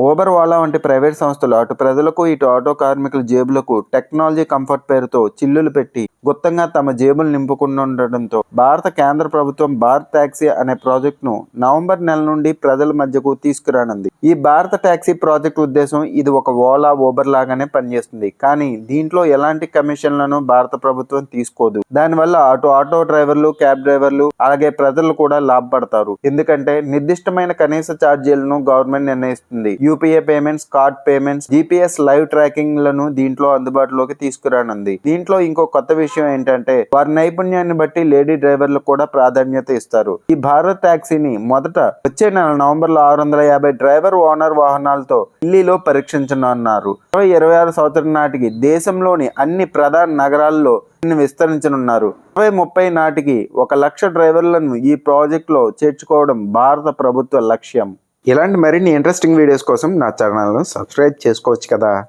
Uber Ola వంటి private సంస్థలు అటు ప్రజలకు ఇటు ఆటో కార్మికుల జేబులకు టెక్నాలజీ కంఫర్ట్ పేరుతో చిల్లులు పెట్టి గుత్తంగా తమ జేబులు నింపుకుంటుండటంతో భారత కేంద్ర ప్రభుత్వం భారత్ ట్యాక్సీ అనే ప్రాజెక్టును నవంబర్ నెల నుండి ప్రజల మధ్యకు తీసుకురానుంది. ఈ భారత ట్యాక్సీ ప్రాజెక్ట్ ఉద్దేశం ఇది ఒక ఓలా ఊబర్ లాగానే పనిచేస్తుంది. కానీ దీంట్లో ఎలాంటి కమిషన్లను భారత ప్రభుత్వం తీసుకోదు. దానివల్ల అటు ఆటో డ్రైవర్లు క్యాబ్ డ్రైవర్లు అలాగే ప్రజలు కూడా లాభపడతారు. ఎందుకంటే నిర్దిష్టమైన కనీస ఛార్జీలను గవర్నమెంట్ నిర్ణయిస్తుంది. UPI payments card payments GPS live ట్రాకింగ్లను దీంట్లో అందుబాటులోకి తీసుకురానుంది. దీంట్లో ఇంకో కొత్త విషయం ఏంటంటే వారి నైపుణ్యాన్ని బట్టి లేడీ డ్రైవర్లకు కూడా ప్రాధాన్యత ఇస్తారు. ఈ భారత్ టాక్సీని మొదట వచ్చే నెల నవంబర్లో ఆరు వందల యాభై డ్రైవర్ ఓనర్ వాహనాలతో ఢిల్లీలో పరీక్షించనున్నారు. ఇరవై ఇరవై ఆరు సంవత్సరం నాటికి దేశంలోని అన్ని ప్రధాన నగరాల్లో విస్తరించనున్నారు. ఇరవై ముప్పై నాటికి ఒక లక్ష డ్రైవర్లను ఈ ప్రాజెక్టులో చేర్చుకోవడం భారత ప్రభుత్వ లక్ష్యం. ఇలాంటి మరిన్ని ఇంట్రెస్టింగ్ వీడియోస్ కోసం నా ఛానల్ను సబ్స్క్రైబ్ చేసుకోవచ్చు కదా.